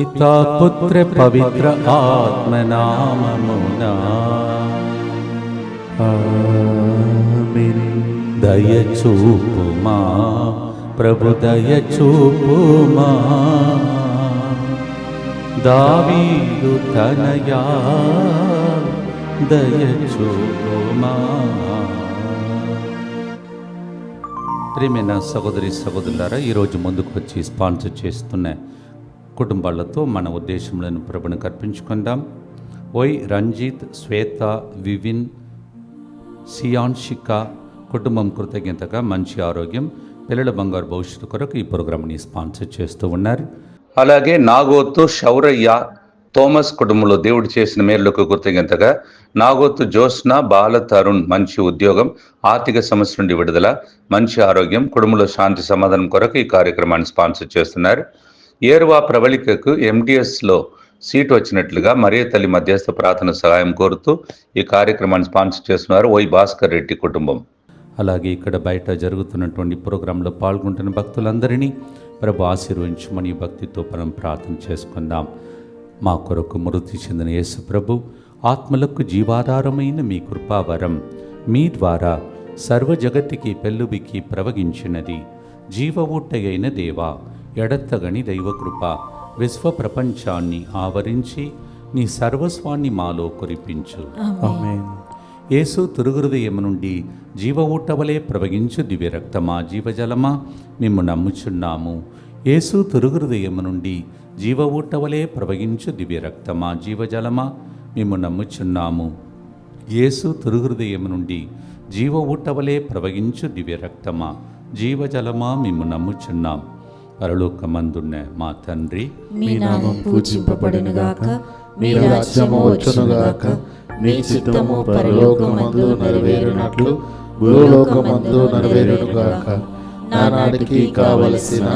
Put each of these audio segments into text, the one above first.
పితా పుత్ర పవిత్ర ఆత్మనామమునా ఆమేన్. దయచూపుమా ప్రభు దయచూపుమా దావీదు తనయా దయచూపుమా ప్రేమైన సహోదరి సహోదరులారా ఈరోజు ముందుకు వచ్చి స్పాన్సర్ చేస్తున్నాయి కుటుంబాలతో మన ఉద్దేశంలోని ప్రభుని కర్పించుకుందాం. ఓయ్ రంజిత్ శ్వేత వివిన్ సియాన్షిక కుటుంబం కృతజ్ఞతగా మంచి ఆరోగ్యం పిల్లల బంగారు భవిష్యత్తు కొరకు ఈ ప్రోగ్రామ్ని స్పాన్సర్ చేస్తూ ఉన్నారు. అలాగే నాగోత్తు శౌరయ్య థోమస్ కుటుంబంలో దేవుడు చేసిన మేర్లకు కృతజ్ఞతగా నాగోత్తు జ్యోత్స్న బాల తరుణ్ మంచి ఉద్యోగం ఆర్థిక సమస్య నుండి విడుదల మంచి ఆరోగ్యం కుటుంబంలో శాంతి సమాధానం కొరకు ఈ కార్యక్రమాన్ని స్పాన్సర్ చేస్తున్నారు. ఏరువా ప్రవళికకు ఎండిఎస్లో సీటు వచ్చినట్లుగా మరియ తల్లి మధ్యస్థ ప్రార్థన సహాయం కోరుతూ ఈ కార్యక్రమాన్ని స్పాన్సర్ చేస్తున్నారు ఓయ్ భాస్కర్ రెడ్డి కుటుంబం. అలాగే ఇక్కడ బయట జరుగుతున్నటువంటి ప్రోగ్రాంలో పాల్గొంటున్న భక్తులందరినీ ప్రభు ఆశీర్వదించమని భక్తితో మనం ప్రార్థన చేసుకుందాం. మా కొరకు మృతి చెందిన యేసు ప్రభు ఆత్మలకు జీవాధారమైన మీ కృపావరం మీ ద్వారా సర్వ జగత్తికి పెళ్ళుబికి ప్రవగించినది జీవ ఊట్టయైన దేవా ఎడత్తగని దైవకృప విశ్వ ప్రపంచాన్ని ఆవరించి నీ సర్వస్వాన్ని మాలో కురిపించు. ఆమేన్. యేసు తిరుగుహృదయము నుండి జీవ ఊటవలే ప్రవగించు దివ్య రక్తమా జీవజలమా మేము నమ్ముచున్నాము. యేసు తిరుగుహృదయము నుండి జీవ ఊటవలే ప్రవగించు దివ్య రక్తమా జీవజలమా మేము నమ్ముచున్నాము. యేసు తిరుగుహృదయము నుండి జీవ ఊటవలే ప్రవగించు దివ్య రక్తమా జీవజలమా మేము నమ్ముచున్నాం. పరలోకమందున్న మా తండ్రి. మీ నామం పూజింపబడునుగాక మీ రాజ్యము వచ్చునుగాక మీ చిత్తము పరలోకమందు నెరవేరునట్లు భూలోకమందు నెరవేరునుగాక. నానాటికి కావలసిన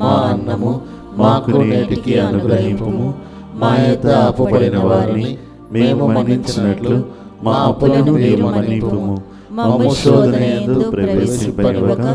మా అన్నము మాకు నేటికి అనుగ్రహింపుము. మా యొక్క అప్పుపడిన వారిని మేము మన్నించినట్లు మా అప్పులను మేము మన్నింపుము. మమ్ము శోధన ప్రవేశింపనివ్వక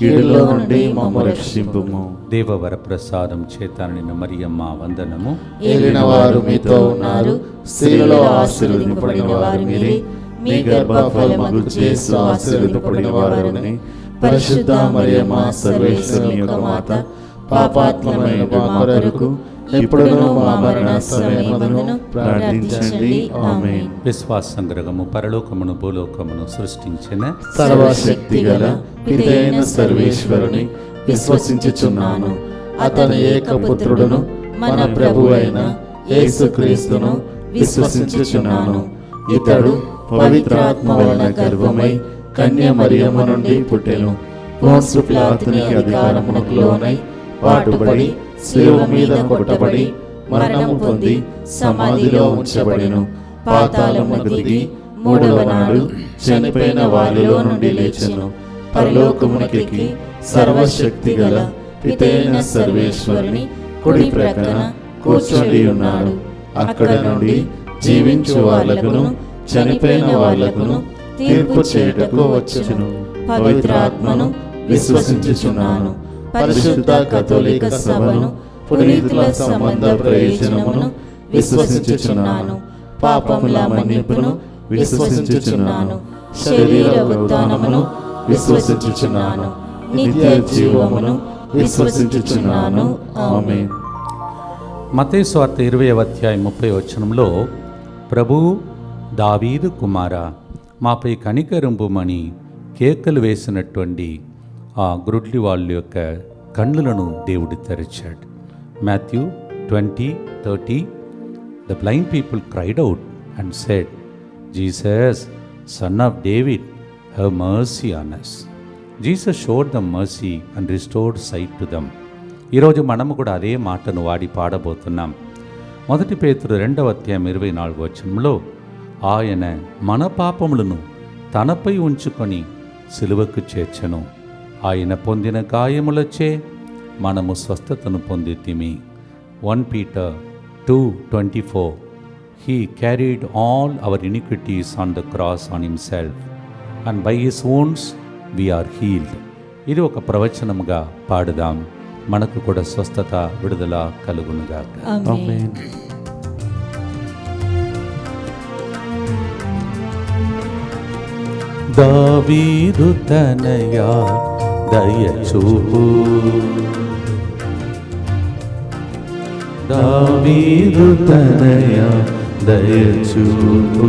కీడులో నుండి మమ్ము రక్షింపుము. దేవవర ప్రసాదం చేతానని మరియమ్మ వందనము. ఏలిన వారు మీతో ఉన్నారు స్త్రీలలో ఆశీర్వదింపబడిన వారు మీరే. మీ గర్భఫలమగు చేసు ఆశీర్వదింపబడిన వారుని పరిశుద్ధ మరియమ్మ సర్వేశ్వరుని యొక్క మాత పాపాత్మమైన మా కొరకు ఎప్పుడును మా మరణ సమయమును ప్రార్థించండి. ఆమేన్. విశ్వాస సంగ్రహము పరలోకమును భూలోకమును సృష్టించిన సర్వశక్తి గల పితైన సర్వేశ్వరుని విశ్వసించుచున్నాను. అతని ఏకపుత్రుడును మన ప్రభు అయిన యేసుక్రీస్తును విశ్వసించుచున్నాను. ఇతడు పవిత్రాత్మ వలన గర్భమై కన్య మరియమ్మ నుండి పుట్టెను. పోన్సు అధికారమునకు లోనై పాటుపడి శిలువ మీద కొట్టబడి మరణము పొంది సమాధిలో ఉంచబడెను. పాతాళమునకు దిగి మూడవ నాడు చనిపోయిన వారిలో నుండి లేచెను. పరలోకమునకి సర్వశక్తి గల పితైన సర్వేశ్వరుని కుడి ప్రక్కన కూర్చొని ఉన్నాడు. అక్కడ నుండి జీవించు వాళ్ళకును చనిపోయిన వాళ్ళకును తీర్పు చేయుటకు వచ్చును. పవిత్రాత్మను విశ్వసించుచున్నాను. పరిశుద్ధ కథోలిక సభను పునీతుల సంబంధ ప్రయోజనమును విశ్వసించుచున్నాను. పాపముల మన్నింపును విశ్వసించుచున్నాను. శరీర ఉత్థానమును విశ్వసించుచున్నాను. నిత్య జీవమును విశ్వసించుచున్నాను. ఆమె మతే స్వార్థ ఇరవై అధ్యాయం ముప్పై వచనంలో ప్రభు దావీదు కుమార మాపై కనికరింపుమని కేకలు వేసినటువంటి ఆ గ్రుడ్లి వాళ్ళ యొక్క కన్నులను దేవుడు తెరిచాడు. Matthew twenty thirty the blind people cried out and said Jesus son of David have mercy on us Jesus showed the mercy and restored sight to them. ఈరోజు మనము కూడా అదే మాటను వాడి పాడబోతున్నాం. మొదటి పేతుడు రెండవ అధ్యాయం ఇరవై నాలుగు వచనంలో ఆయన మన పాపములను తనపై ఉంచుకొని సిలువకు చేర్చెను. ఆయన పొందిన గాయములచే మనము స్వస్థతను పొందితిమి. One Peter two twenty four. He carried all our iniquities on the cross on himself and by his wounds we are healed ఇది ఒక ప్రవచనముగా పాడుదాం. మనకు కూడా స్వస్థత విడుదల కలుగునుగాక ఆమేన్. ఆమేన్. దావీదు తనయా దయచూపు. దావీదు తనయ దయచూపు.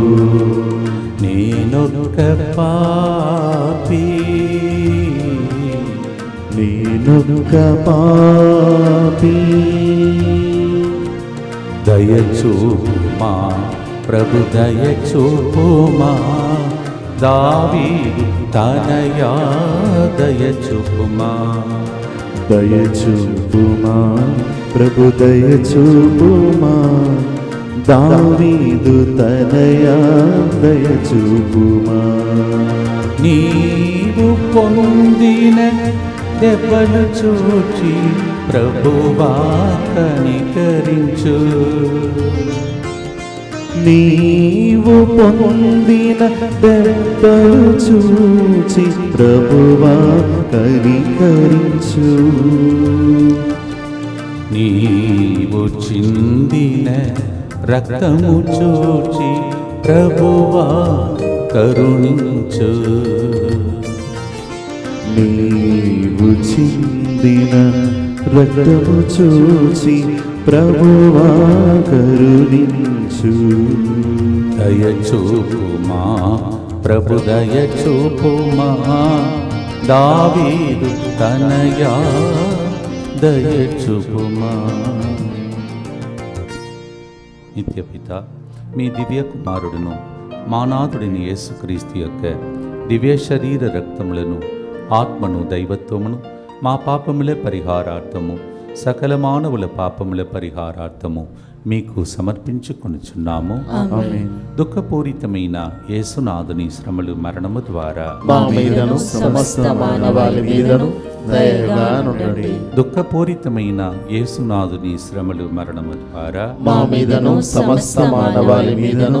నేనొక్క పాపి. నేనొక పాపి. దయచూపుమా ప్రభు దయచూపుమా దావీదు తనయా దయచూపుమా దయచూపుమా ప్రభు దయచూపుమా. దావీదు తనయా దయచూపుమా నీవు పొందిన దెబ్బలు చూచి ప్రభువా కనికరించు నీవు పొందిన దెబ్బలు చూచి ప్రభువా కనికరించు. నీవు చిందిన రక్తము చూచి ప్రభువా కరుణించు. నీవు చిందిన రక్తము చూచి ప్రభువా కరుణించు దయచూపుమా ప్రభు దయచూపుమా. దావీదు తనయా దయచూపుమా. నిత్యపిత మీ దివ్య కుమారుడును మానాథుడిని యేసుక్రీస్తు యొక్క దివ్య శరీర రక్తములను ఆత్మను దైవత్వమును మా పాపములే పరిహారార్థము. సకల మానవుల పాపముల పరిహారార్థము మీకు సమర్పించుకొనుచున్నాము. దుఃఖపూరితమైన యేసునాథుని శ్రమలు మరణము ద్వారా దుఃఖపూరితమైన యేసునాథుని శ్రమలు మరణము ద్వారా మా మీదను సమస్త మానవాళి మీదను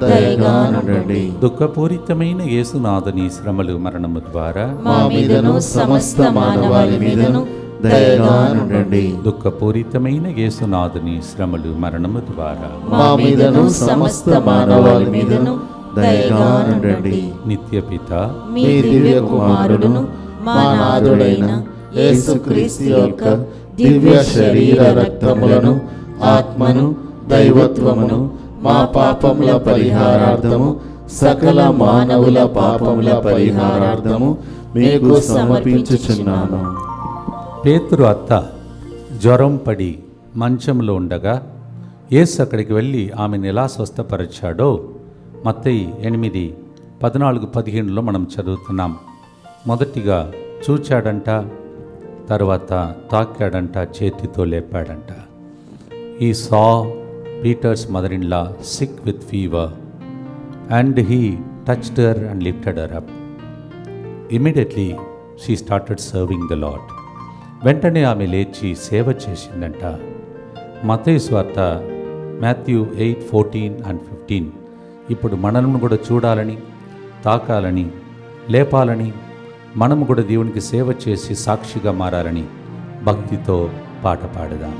దయగా నుండండి దుఃఖపూరితమైన యేసునాథుని శ్రమలు మరణము ద్వారా మా మీదను సమస్త మానవాళి మీదను దయగా నుండండి దుఃఖపూరితమైన యేసునాథుని శ్రమలు మరణము ద్వారా మా మీదను సమస్త మానవాళి మీదను దయగా నుండండి నిత్యపిత మీ దివ్య కుమారుడును మా నాథుడైన యేసుక్రీస్తు యొక్క దివ్య శరీర రక్తములను ఆత్మను దైవత్వమును మా పాపముల పరిహారార్థము సకల మానవుల పాపముల పరిహారార్థము మీకు సమర్పించుచున్నాను. పేతురు అత్త జ్వరం పడి మంచంలో ఉండగా యేసు అక్కడికి వెళ్ళి ఆమెను ఎలా స్వస్థపరిచాడో మత్తయి ఎనిమిది పద్నాలుగు పదిహేనులో మనం చదువుతున్నాం. మొదటిగా చూచాడంట తర్వాత తాకాడంట చేతితో లేపాడంట. He saw Peter's mother in law sick with fever and he touched her and lifted her up immediately she started serving the Lord వెంటనే ఆమె లేచి సేవ చేసిందంట. మతయి స్వార్త Matthew eight fourteen and fifteen. ఇప్పుడు మనల్ని కూడా చూడాలని తాకాలని లేపాలని మనము కూడా దేవునికి సేవ చేసి సాక్షిగా మారాలని భక్తితో పాట పాడదాం.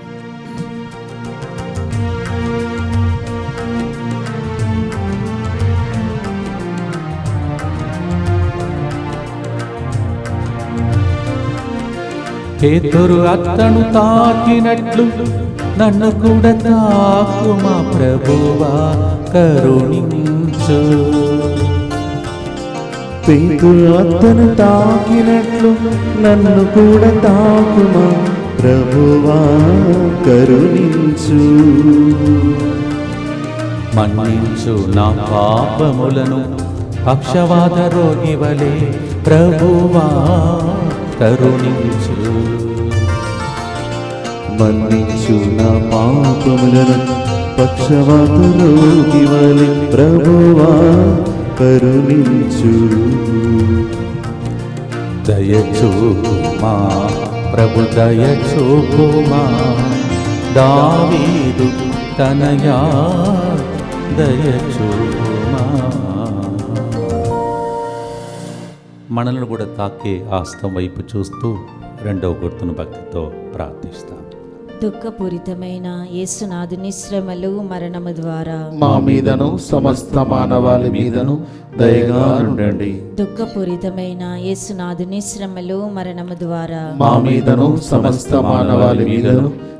పేతురు అత్తను తాకినట్లు నన్ను కూడా తాకు మా ప్రభువా కరుణించు. పేతురు అతను తాకినట్లు నన్ను కూడా తాకుమా ప్రభువా కరుణించు. మన్నించు నా పాపములను పక్షవాత రోగి వలె ప్రభువా కరుణించు. మన్నించు నా పాపములను పక్షవాత వలి ప్రభువా కరుణించు దయచూపుమా ప్రభు దయచూపుమా. దావీదు తనయా దయచూపుమా. మనలను కూడా తాకే ఆస్తం వైపు చూస్తూ రెండవ గుర్తును భక్తితో ప్రార్థిస్తాం. దుఃఖపూరితమైన యేసునాథుని శ్రమలు మరణము ద్వారా. మా మీదను సమస్త మానవాళి మీదను దయగా ఉండండి దుఃఖపూరితమైన యేసునాథుని శ్రమలు మరణము ద్వారా. మా మీదను సమస్త మానవాళి మీదను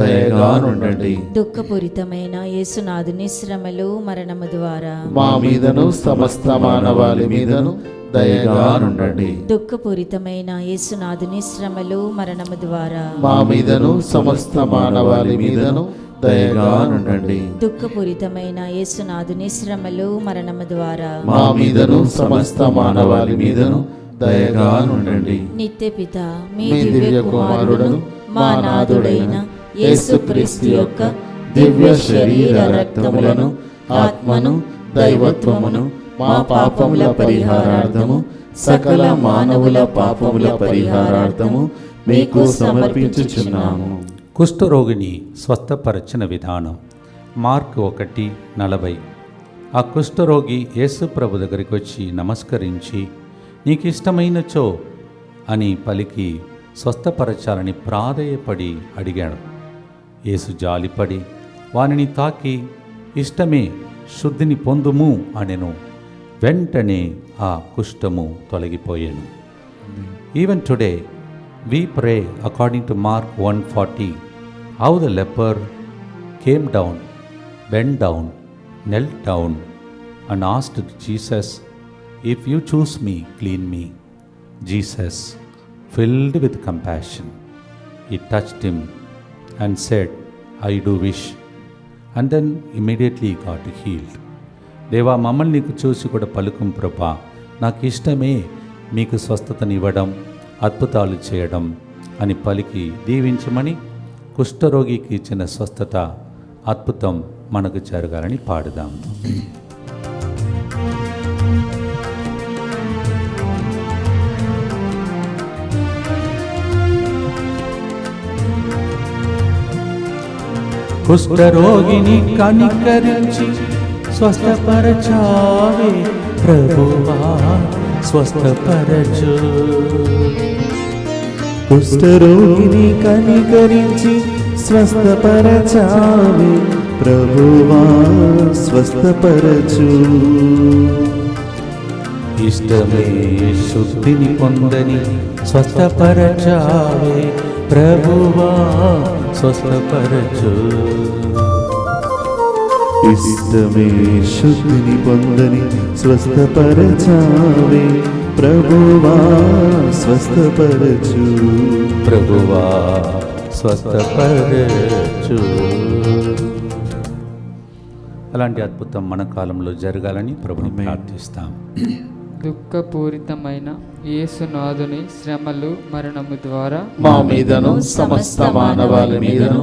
దయగా ఉండండి దుఃఖపూరితమైన యేసునాథుని శ్రమలు మరణము ద్వారా. మా మీదను సమస్త మానవాళి మీదను దయగా ఉండండి దుఃఖపూరితమైన యేసునాథుని శ్రమలు మరణము ద్వారా. మా మీదను సమస్త మానవాళి మీదను దయగా ఉండండి దుఃఖపూరితమైన యేసునాథుని శ్రమలు మరణము ద్వారా. మా మీదను సమస్త మానవాళి మీదను దయగా ఉండండి నిత్య పిత మీ మీ దివ్య కుమారుడును మా నాథుడైన యేసుక్రీస్తు యొక్క దివ్య శరీర రక్తములను ఆత్మను దైవత్వమును మా పాపముల పరిహారార్థము సకల మానవుల పాపముల పరిహారార్థము మీకు సమర్పించుచున్నాము. కుష్ఠరోగిని స్వస్థపరచిన విధానం మార్క్ ఒకటి నలభై. ఆ కుష్ఠరోగి యేసుప్రభు దగ్గరికి వచ్చి నమస్కరించి నీకు ఇష్టమైనచో అని పలికి స్వస్థపరచాలని ప్రాధేయపడి అడిగాడు. యేసు జాలిపడి వానిని తాకి ఇష్టమే శుద్ధిని పొందుము అనెను. వెంటనే ఆ కుష్టము తొలగిపోయాను. Even today we pray according to Mark one forty how the leper came down bent down knelt down and asked Jesus if you choose me clean me Jesus filled with compassion he touch him and said, I do wish. And then immediately he got healed. దేవా మమ్మల్ని నీకు చూసి కూడా పలుకం ప్రభా నాకు ఇష్టమే మీకు స్వస్థతనివ్వడం అద్భుతాలు చేయడం అని పలికి దీవించమని కుష్ఠరోగికి ఇచ్చిన స్వస్థత అద్భుతం మనకు జరగాలని పాడుదాం కుష్ఠరోగిని కనికరించి స్వస్థపరచావే ప్రభువా స్వస్థపరచు. కుష్ఠరోగిని కనికరించి స్వస్థపరచావే ప్రభువా స్వస్థపరచు. ఇష్టమే శుద్ధిని పొందని స్వస్థపరచావే ప్రభువా స్వస్థపరచు. ఇష్టమే శుద్ధిని పొందని స్వస్థపరచావి. ప్రభువా స్వస్థపరచు. ప్రభువా స్వస్థపరచు. అలాంటి అద్భుతం మన కాలంలో జరగాలని ప్రభుని ప్రార్థిస్తాం. దుఃఖపూరితమైన యేసునాథుని శ్రమలు మరణము ద్వారా మా మీదను సమస్త మానవాళి మీదను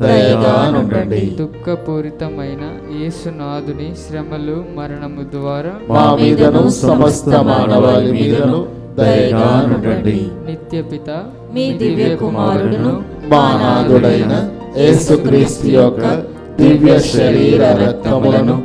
దయగా నుండండి దుఃఖపూరితమైన యేసునాథుని శ్రమలు మరణము ద్వారా మా మీదను సమస్త మానవాళి మీదను దయగా నుండండి నిత్యపిత మీ దివ్య కుమారుడును మా నాథుడైన యేసుక్రీస్తు యొక్క దివ్య శరీర రక్తములను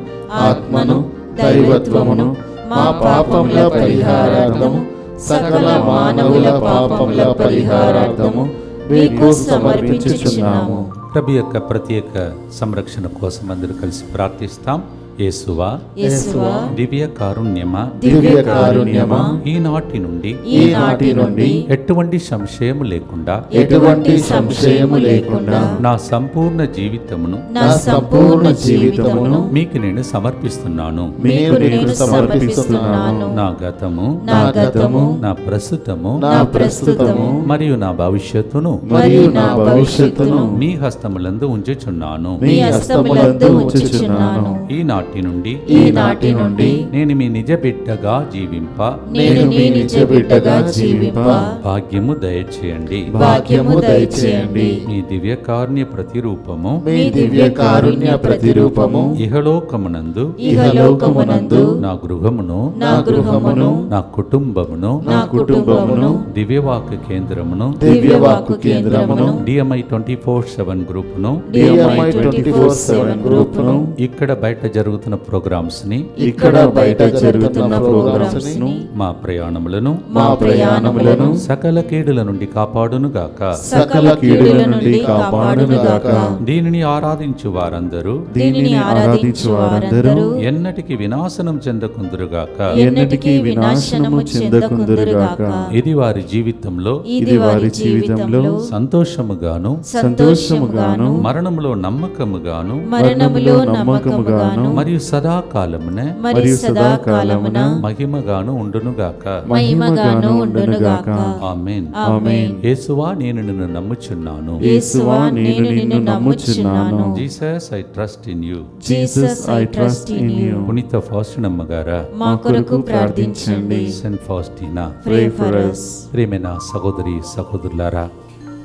ఆత్మను దైవత్వమును మా పాపముల పరిహారార్థము సకల మానవుల పాపముల పరిహారార్థము మీకు సమర్పించుచున్నాము. ప్రభు యొక్క ప్రత్యేక సంరక్షణ కోసం అందరూ కలిసి ప్రార్థిస్తాం. యేసువా యేసువా దివ్య కారుణ్యమా దివ్య కారుణ్యమా ఈనాటి నుండి ఈనాటి నుండి ఎటువంటి సంశయము లేకుండా ఎటువంటి సంశయము లేకుండా నా సంపూర్ణ జీవితమును నా సంపూర్ణ జీవితమును మీకు నేను సమర్పిస్తున్నాను. మీకు నేను సమర్పిస్తున్నాను. నా గతము నా గతము నా ప్రస్తుతము నా ప్రస్తుతము మరియు నా భవిష్యత్తును మరియు నా భవిష్యత్తును మీ హస్తములందు ఉంచుచున్నాను. మీ హస్తములందు ఉంచుచున్నాను. ఈనాటి నుండి ఈనాటి నుండి నేను మీ నిజ బిడ్డగా జీవింప. నేను నీ నిజ బిడ్డగా జీవింప. భాగ్యము దయచేయండి. భాగ్యము దయచేయండి. మీ దివ్య కారుణ్య ప్రతిరూపము. మీ దివ్య కారుణ్య ప్రతిరూపము. ఇహలోకమునందు. ఇహలోకమునందు. నా గృహమును. నా గృహమును. నా కుటుంబమును. నా కుటుంబమును. దివ్యవాక్ కేంద్రమును. దివ్యవాక్కు కేంద్రమును. డిఎంఐ ట్వంటీ ఫోర్ సెవెన్ గ్రూపును. డిఎంఐ ట్వంటీ ఫోర్ సెవెన్ గ్రూపును. ఇక్కడ బయట జరుగుతున్న ప్రోగ్రామ్స్ని ఇక్కడ బయట జరుగుతున్న ప్రోగ్రామ్స్ను మా ప్రయాణములను మా ప్రయాణములను సకల కీడుల నుండి కాపాడును గాక సకల కీడుల నుండి కాపాడునుగాక. దీనిని ఆరాధించు వారందరూ దీనిని ఆరాధించు వారందరూ ఎన్నటికి వినాశనం చెందకుందురుగాక. ఎన్నటికీ వినాశనము చెందకుందురుగాక. ఇది వారి జీవితంలో ఇది వారి జీవితంలో సంతోషముగాను సంతోషముగాను మరణములో నమ్మకముగాను మరణములో నమ్మకముగాను మరియు సదాకాలమున మరియు సదాకాలమున మహిమగాను ఉండునుగాక. మహిమగాను ఉండునుగాక. ఆమేన్. ఆమేన్. యేసువా నేను నిన్ను నమ్ముచున్నాను. యేసువా నేను నిన్ను నమ్ముచున్నాను. Jesus I trust in you. Jesus I trust in you. పునీత ఫాస్టినమ్మ గారా. మా కొరకు ప్రార్థించండి. Saint Faustina. Pray for us. ప్రియమైన సహోదరి సహోదరులారా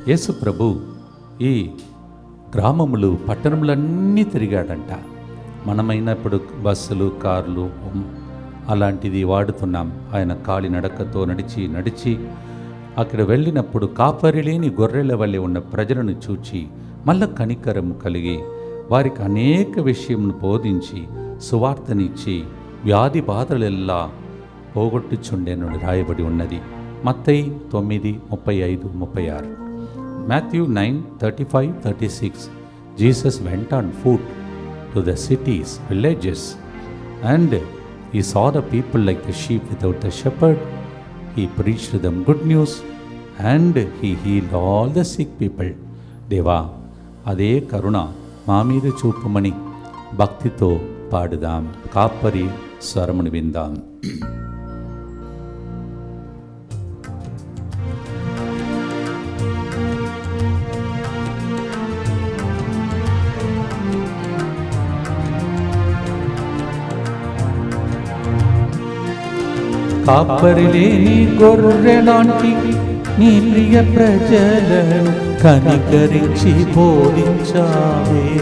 యేసు ప్రభు ఈ గ్రామములు పట్టణములన్నీ తిరిగాడంట. మనమైనా ఇప్పుడు బస్సులు కార్లు అలాంటిది వాడుతున్నాం. ఆయన కాలి నడకతో నడిచి నడిచి అక్కడ వెళ్ళినప్పుడు కాపరి లేని గొర్రెల వల్లే ఉన్న ప్రజలను చూచి మళ్ళా కనికరం కలిగి వారికి అనేక విషయమును బోధించి సువార్తనిచ్చి వ్యాధి బాధలెల్లా పోగొట్టుచుండేను రాయబడి ఉన్నది. మత్తయి తొమ్మిది ముప్పై ఐదు ముప్పై ఆరు. Matthew nine thirty five thirty six. Jesus went on foot to the cities villages and he saw the people like the sheep without the shepherd he preach them good news and he heal all the sick people దేవా అదే కరుణ మా మీద చూపమని భక్తితో పాడుదాం కాపరి స్వరమును విందాం కాపరిలేని గొర్రెలాంటి నీ ప్రియ ప్రజలను కనికరించి బోధించావే.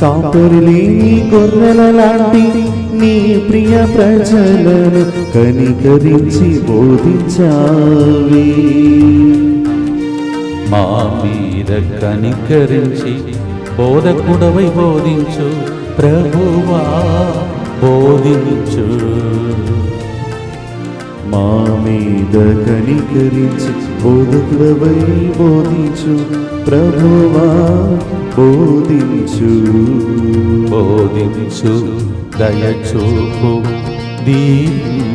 కాపరిలేని గొర్రెల లాంటి నీ ప్రియ ప్రజలను కనికరించి బోధించావి. మా మీద కనికరించి బోధకుడవై బోధించు ప్రభువా. బోధించు మా మీద కనికరించి బోధకుడవై బోధించు ప్రభువా బోధించు బోధించు దయచూపు దీవించు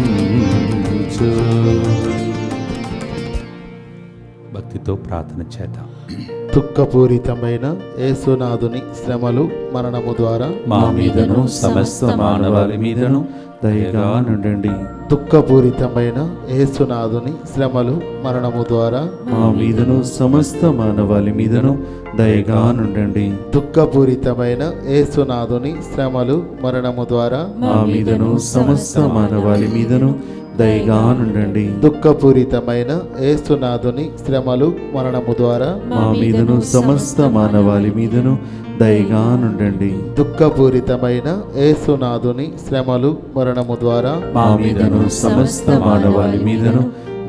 భక్తితో ప్రార్థన చేద్దాం. దుఃఖపూరితమైన యేసునాథుని శ్రమలు మరణము ద్వారా మా మీదను సమస్త మానవాళి మీదను దయగా నుండండి. దుఃఖపూరితమైన యేసునాథుని శ్రమలు మరణము ద్వారా మా మీదను సమస్త మానవాళి మీదను దయగా నుండండి. దుఃఖపూరితమైన యేసునాథుని శ్రమలు మరణము ద్వారా మా మీదను సమస్త మానవాళి మీదను దయగా నుండండి దుఃఖపూరితమైన యేసునాథుని శ్రమలు మరణము ద్వారా మా మీదను సమస్త మానవాళి మీదను దయగా నుండండి దుఃఖపూరితమైన యేసునాథుని శ్రమలు మరణము ద్వారా మా మీదను సమస్త మానవాళి మీదను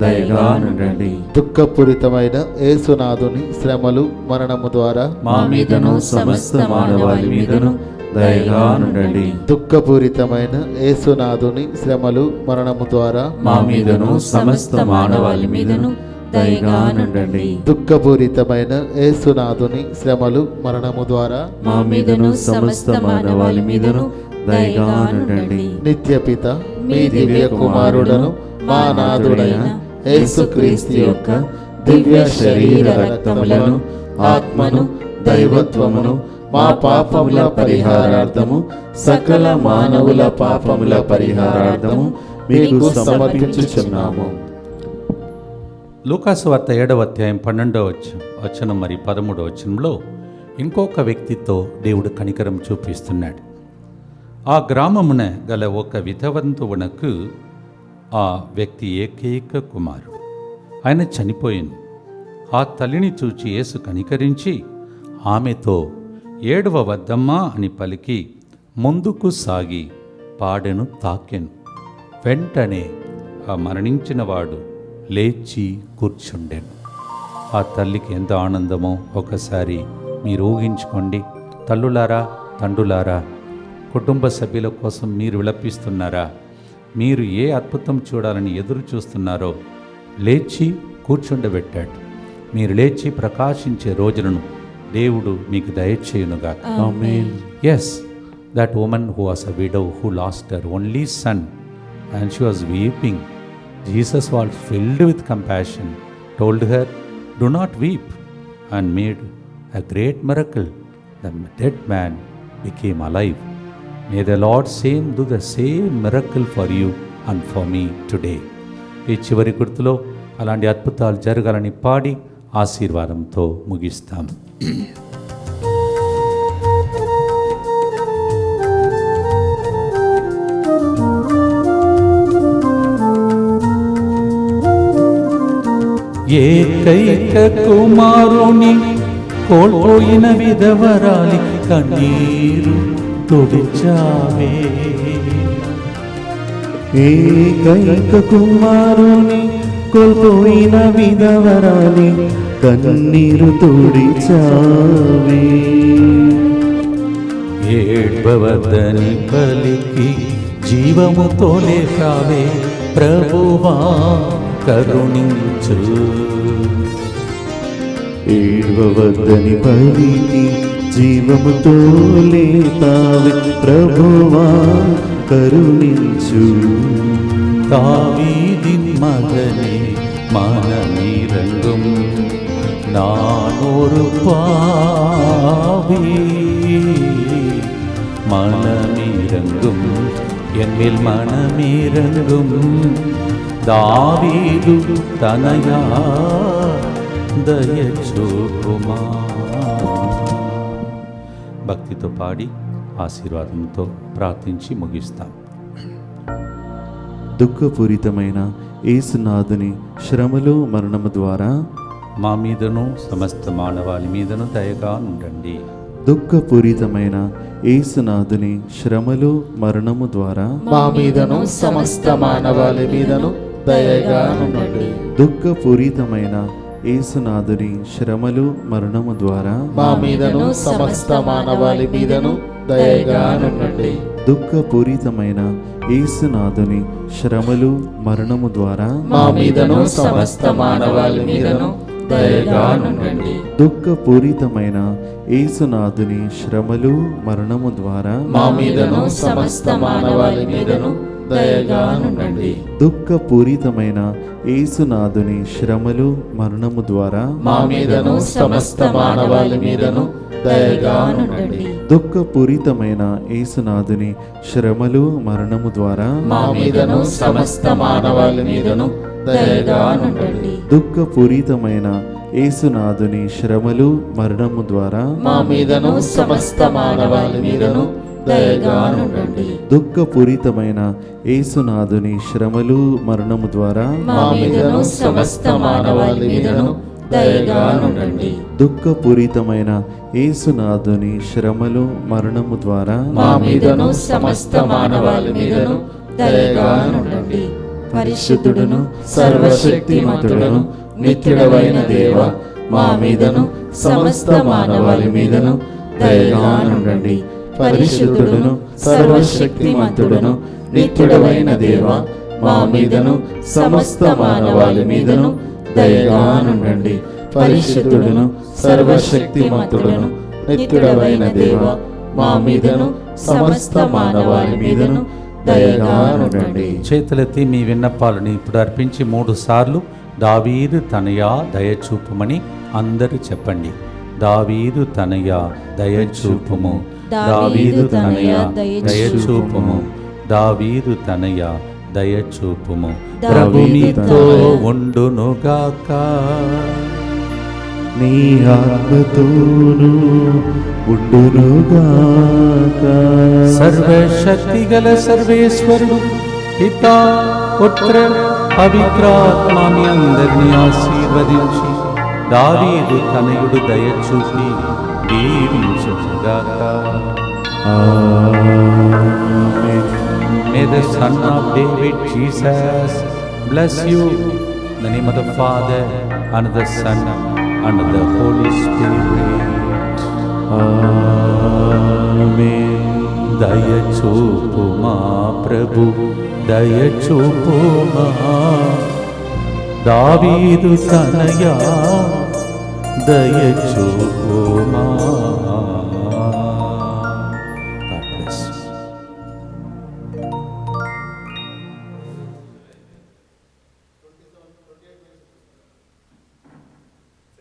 దయగా ఉండండి దుఃఖపూరితమైన యేసునాథుని శ్రమలు మరణము ద్వారా మా మీదను సమస్త మానవాళి మీదను దయగా ఉండండి దుఃఖపూరితమైన యేసునాథుని శ్రమలు మరణము ద్వారా మా మీదను సమస్త మానవాళి మీదను దయగా ఉండండి దుఃఖపూరితమైన యేసునాథుని శ్రమలు మరణము ద్వారా మా మీదను సమస్త మానవాళి మీదను దయగా ఉండండి నిత్యపిత మీ దివ్య కుమారుడను మా నాథుడైన యేసుక్రీస్తు యొక్క దివ్య శరీర రక్తములను ఆత్మను దైవత్వమును మా పాపముల పరిహారార్థము సకల మానవుల పాపముల పరిహారార్థము మీకు సమర్పించుచున్నాము. లూకాసు వార్త ఏడవ అధ్యాయం పన్నెండవ వచనం మరి పదమూడవ వచనంలో ఇంకొక వ్యక్తితో దేవుడు కనికరం చూపిస్తున్నాడు. ఆ గ్రామమున గల ఒక విధవంతువునకు ఆ వ్యక్తి ఏకైక కుమారుడు. ఆయన చనిపోయింది. ఆ తల్లిని చూచి యేసు కనికరించి ఆమెతో ఏడవ వద్దమ్మా అని పలికి ముందుకు సాగి పాడెను తాకెను. వెంటనే ఆ మరణించినవాడు లేచి కూర్చుండెను. ఆ తల్లికి ఎంత ఆనందమో ఒకసారి మీరు ఊహించుకోండి. తల్లులారా తండ్రులారా కుటుంబ సభ్యుల కోసం మీరు విలపిస్తున్నారా? మీరు ఏ అద్భుతం చూడాలని ఎదురు చూస్తున్నారో లేచి కూర్చుండబెట్టాడు. మీరు లేచి ప్రకాశించే రోజులను దేవుడు మీకు దయచేయునుగా yes that woman who was a widow who lost her only son and she was weeping Jesus was filled with compassion told her do not weep and made a great miracle dead dead man became a life May the Lord same do the same miracle for you and for me today. ఈ చివరి గుర్తులో అలాంటి అద్భుతాలు జరగాలని పాడి ఆశీర్వాదంతో ముగిస్తాం ఏకైక కుమారుని కోల్పోయిన విధవరాలి కన్నీరు తుడిచావే ఏకైక కుమారుని కోల్పోయిన విధవరాలి కన్నీరు తుడిచావే ఏడ్వవద్దని పలికి జీవము లేకావే ప్రభువా కరుణించు. ఏడ్వవద్దని పలికి జీవముతో లేతావే ప్రభువా కరుణించు தாவீதின் மகனே மனமிரங்கும் நான் ஒரு பாவி மனமிரங்கும் என்மேல் மனமிறங்கும் దావీదు తనయా దయచూపుమా భక్తితో పాడి ఆశీర్వాదంతో ప్రార్థించి ముగిస్తాం. దుఃఖపూరితమైన యేసునాథుని శ్రమలు మరణము ద్వారా మా మీదను సమస్త మానవాళి మీదను దయగా ఉండండి దుఃఖపూరితమైన యేసునాథుని శ్రమలు మరణము ద్వారా మా మీదను సమస్త మానవాళి మీదను దయగా నుండి దుఃఖపూరితమైన యేసునాథుని శ్రమలు మరణము ద్వారా మా మీదను సమస్త మానవాళి మీదను దయగా నుండి దుఃఖపూరితమైన యేసునాథుని శ్రమలు మరణము ద్వారా మా మీదను సమస్త మానవాళి మీదను దయగా నుండి దుఃఖపూరితమైన యేసునాథుని శ్రమలు మరణము ద్వారా మా మీదను సమస్త మానవాళి మీదను దయగా నుండి దుఃఖపూరితమైన యేసునాథుని శ్రమలు మరణము ద్వారా మా మీదను సమస్త మానవాళి మీదను దయగా నుండి దుఃఖపూరితమైన యేసునాథుని శ్రమలు మరణము ద్వారా మా మీదను సమస్త మానవాళి మీదను దయగా నుండి దుఃఖపూరితమైన యేసునాథుని శ్రమలు మరణము ద్వారా మా మీదను సమస్త మానవాళి మీదను దయగా నుండి దుఃఖపూరితమైన యేసునాథుని శ్రమలు మరణము ద్వారా మా మీదను సమస్త మానవాళి మీదను దయగా నుండి దుఃఖపూరితమైన యేసునాథుని శ్రమలు మరణము ద్వారా మా మీదను సమస్త మానవాళి మీదను దయగా నుండి పరిశుద్ధుడును సర్వశక్తిమంతుడును నిత్యుడవైన దేవ మా మీదను సమస్త మానవాళి మీదను దయగానుండండి నుండి పరిశుద్ధుడును సర్వశక్తిమంతుడును నిత్యుడవైన దేవ మా మీదను సమస్త మానవాళి మీదను దయగానుండండి నుండి పరిశుద్ధుడును సర్వశక్తిమంతుడును నిత్యుడవైన దేవ మా మీదను సమస్త మానవాళి మీదను చేతులెత్తి మీ విన్నపాలని ఇప్పుడు అర్పించి మూడు సార్లు దావీదు తనయా దయచూపుమని అందరూ చెప్పండి. దావీదు తనయా దయచూపుము. దావీదు తనయా దయచూపుము. దావీదు తనయా దయచూపుము. ప్రభు మీతో ఉండునుగాక. నీ ఆత్మతోను ఉండునుగాక. సర్వశక్తి గల సర్వేశ్వరుడు పితా పుత్ర పవిత్రాత్మ మీ అందరినీ ఆశీర్వదించి దావీదు తనయుడు దయచూసి దీవించుగాక May the Son of David, Jesus, bless you. In the name of the Father, and the Son, and of the Holy Spirit. ఆమేన్. దయచూపు మా ప్రభు దయచూపు మా దావీదు తనయా దయచూపు మా